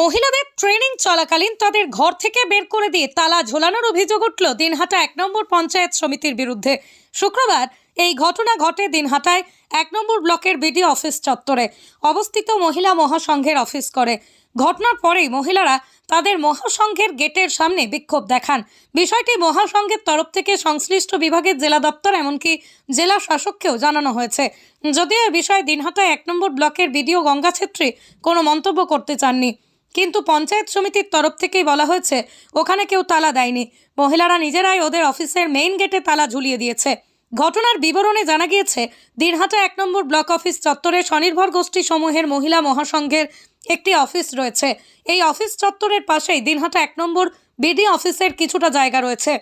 মহিলাদের ট্রেনিং চলাকালীন তাদের ঘর থেকে বের করে দিয়ে তালা ঝোলানোর অভিযোগ উঠল দিনহাটা এক নম্বর পঞ্চায়েত সমিতির বিরুদ্ধে। শুক্রবার এই ঘটনা ঘটে দিনহাটায় এক নম্বর ব্লকের বিডি অফিস চত্বরে। অবস্থিত মহিলা মহাসংঘের অফিস করে। ঘটনার পরেই মহিলারা তাদের মহাসংঘের গেটের সামনে বিক্ষোভ দেখান। বিষয়টি মহাসংঘের তরফ থেকে সংশ্লিষ্ট বিভাগের জেলা দপ্তর এমনকি জেলা শাসককেও জানানো হয়েছে। যদিও এ বিষয়ে দিনহাটায় এক নম্বর ব্লকের বিডিও গঙ্গা ছেত্রী কোনো মন্তব্য করতে চাননি। কিন্তু পঞ্চায়েত সমিতির তরফ থেকেই বলা হয়েছে, ওখানে কেউ তালা দেয়নি। মহিলারা নিজেরাই ওদের অফিসের মেইন গেটে তালা ঝুলিয়ে দিয়েছে। ঘটনার বিবরণে জানা গিয়েছে, দিনহাটা এক নম্বর ব্লক অফিস চত্বরে স্বনির্ভর গোষ্ঠী সমূহের মহিলা মহাসংঘের একটি অফিস রয়েছে। এই অফিস চত্বরের পাশেই দিনহাটা এক নম্বর বিডি অফিসের কিছুটা জায়গা রয়েছে।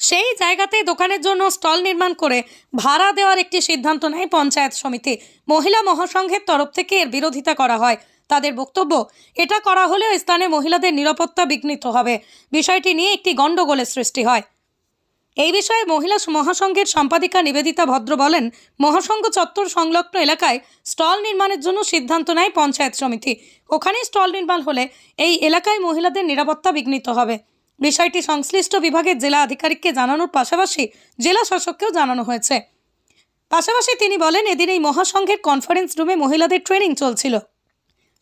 সেই জায়গাতে দোকানের জন্য স্টল নির্মাণ করে ভাড়া দেওয়ার একটি সিদ্ধান্ত নেয় পঞ্চায়েত সমিতি। মহিলা মহাসংঘের তরফ থেকে এর বিরোধিতা করা হয়। তাদের বক্তব্য, এটা করা হলেও স্থানে মহিলাদের নিরাপত্তা বিঘ্নিত হবে। বিষয়টি নিয়ে একটি গণ্ডগোলের সৃষ্টি হয়। এই বিষয়ে মহিলা মহাসংঘের সম্পাদিকা নিবেদিতা ভদ্র বলেন, মহাসংঘ চত্বর সংলগ্ন এলাকায় স্টল নির্মাণের জন্য সিদ্ধান্ত নেয় পঞ্চায়েত সমিতি। ওখানে স্টল নির্মাণ হলে এই এলাকায় মহিলাদের নিরাপত্তা বিঘ্নিত হবে। বিষয়টি সংশ্লিষ্ট বিভাগের জেলা আধিকারিককে জানানোর পাশাপাশি জেলা শাসককেও জানানো হয়েছে। পাশাপাশি তিনি বলেন, এদিন এই মহাসংঘের কনফারেন্স রুমে মহিলাদের ট্রেনিং চলছিল।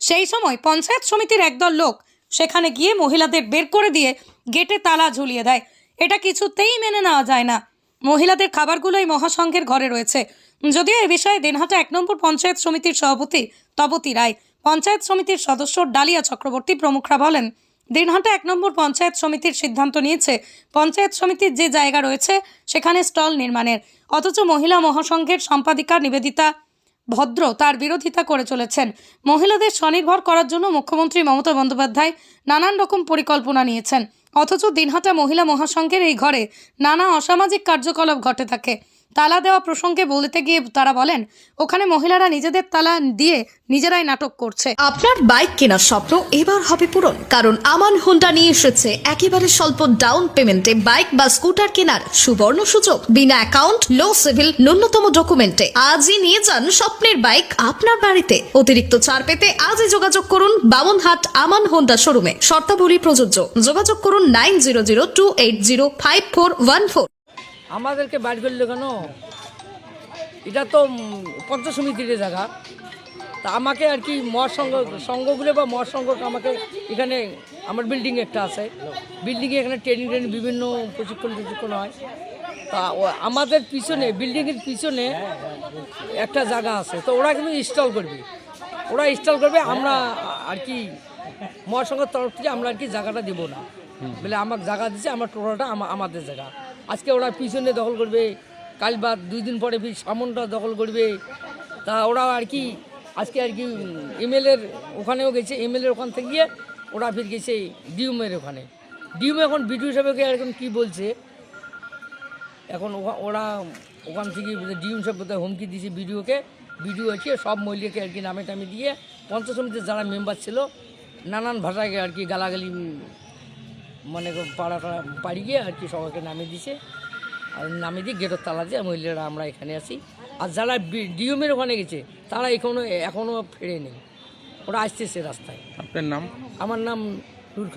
সেই সময় পঞ্চায়েত সমিতির একদল লোক সেখানে গিয়ে মহিলাদের বের করে দিয়ে গেটে তালা ঝুলিয়ে দেয়। এটা কিছুতেই মেনে নেওয়া যায় না। মহিলাদের খাবারগুলো এই মহাসংঘের ঘরে রয়েছে। যদিও এ বিষয়ে দিনহাটা এক নম্বর পঞ্চায়েত সমিতির সভাপতি তপতি রায়, পঞ্চায়েত সমিতির সদস্য ডালিয়া চক্রবর্তী প্রমুখরা বলেন, দিনহাটা এক নম্বর পঞ্চায়েত সমিতির সিদ্ধান্ত নিয়েছে, পঞ্চায়েত সমিতির যে জায়গা রয়েছে সেখানে স্টল নির্মাণের। অথচ মহিলা মহাসংঘের সম্পাদিকা নিবেদিতা ভদ্র তার বিরোধিতা করে চলেছেন। মহিলাদের স্বনির্ভর করার জন্য মুখ্যমন্ত্রী মমতা বন্দ্যোপাধ্যায় নানান রকম পরিকল্পনা নিয়েছেন। অথচ দিনহাটা মহিলা মহাসংঘের এই ঘরে নানা অসামাজিক কার্যকলাপ ঘটে থাকে। তালা দেওয়া প্রসঙ্গে বলতে গিয়ে তারা বলেন, ওখানে মহিলারা নিজেদের তালা দিয়ে নিজেরাই নাটক করছে। আপনার বাইক কেনার স্বপ্ন এবার হবে পূরণ, কারণ আমান হোন্ডা নিয়ে এসেছে একেবারে স্বল্প ডাউন পেমেন্টে বাইক বা স্কুটার কেনার সুবর্ণ সুযোগ। বিনা অ্যাকাউন্ট, লো সিভিল, ন্যূনতম ডকুমেন্টে। আজই নিয়ে যান স্বপ্নের বাইক আপনার বাড়িতে। অতিরিক্ত ছাড় পেতে আজই যোগাযোগ করুন বামনহাট আমান হোন্ডা শোরুমে। শর্তাবলী প্রযোজ্য। যোগাযোগ করুন nine zero zero two eight zero five four one four. আমাদেরকে বাইর করল কেন? এটা তো পঞ্চায়েত সমিতির জায়গা। তা আমাকে আর কি মহাসংঘ, সংঘগুলো বা মহাসংঘ আমাকে এখানে, আমার বিল্ডিং একটা আছে। বিল্ডিংয়ে এখানে ট্রেনিং ট্রেনিং বিভিন্ন প্রশিক্ষণ প্রশিক্ষণ হয়। তা আমাদের পিছনে বিল্ডিংয়ের পিছনে একটা জায়গা আছে। তো ওরা কিন্তু ইনস্টল করবে। ওরা ইনস্টল করবে, আমরা আর কি মহাসংঘের তরফ থেকে আমরা আর কি জায়গাটা দেবো না। বলে আমার জায়গা দিচ্ছে আমার টোটালটা আমাদের জায়গা। আজকে ওরা পিছনে দখল করবে, কাল বাদ দুই দিন পরে ফির সামনটা দখল করবে। তা ওরা আর কি, আজকে আর কি এমএলএর ওখানেও গেছে, এমএলএর ওখান থেকে গিয়ে ওরা ফির গেছে ডিউমের ওখানে। ডিউম এখন বিডিও সাহেবকে এখন কি বলছে? এখন ওরা ওখান থেকে ডিউম সাহেব হুমকি দিয়েছে বিডিওকে। বিডিও এসে সব মহিলাকে আর কি নামে টামে দিয়ে, পঞ্চায়েত সমিতির যারা মেম্বার ছিল, নানান ভাষায় আর কি গালাগালি মানে পাড়া টাড়া পাড়ি গিয়ে আর কি সবাইকে নামিয়ে দিছে। আর নামিয়ে দিয়ে গেটের তালা দিয়ে মহিলারা আমরা এখানে আছি। আর যারা ডিএমের ওখানে গেছে তারা এখনও এখনও ফেরে নেই। ওরা আসতেছে রাস্তায়। আপনার নাম? আমার নাম নূর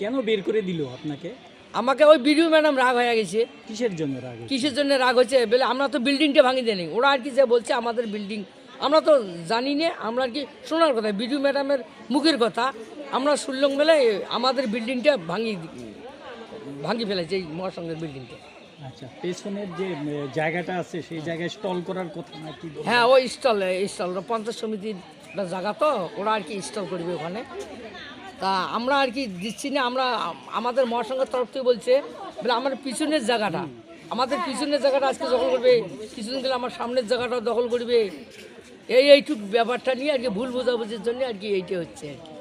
কেন বের করে দিল আপনাকে? আমাকে ওই বিডিও ম্যাডাম রাগ হয়ে গেছে। কিসের জন্য রাগ? কিসের জন্য রাগ হয়েছে? বলে আমরা তো বিল্ডিংটা ভাঙি দেয়নি। ওরা আর কি যে বলছে আমাদের বিল্ডিং আমরা তো জানি না আমরা আর কি শোনার কথা বিডিও ম্যাডামের মুখের কথা। আমরা শুনলাম বলে আমাদের বিল্ডিংটা ভাঙি ভাঙি ফেলেছে এই মহাসংঘের বিল্ডিংটা। আচ্ছা পেছনের যে জায়গাটা আছে সেই জায়গায় স্টল করার কথা নাকি হ্যাঁ ওই স্টল স্টল পঞ্চায়েত সমিতির একটা জায়গা তো ওরা আর কি স্টল করবে ওখানে। তা আমরা আর কি দিচ্ছি না আমরা আমাদের মহাসংঘের তরফ থেকে বলছে বলে আমার পিছনের জায়গাটা আমাদের পিছনের জায়গাটা আজকে দখল করবে কিছুদিন গেলে আমার সামনের জায়গাটা দখল করবে। এই এইটুক ব্যাপারটা নিয়ে আর কি ভুল বোঝাবুঝির জন্য আর কি এইটা হচ্ছে আর কি।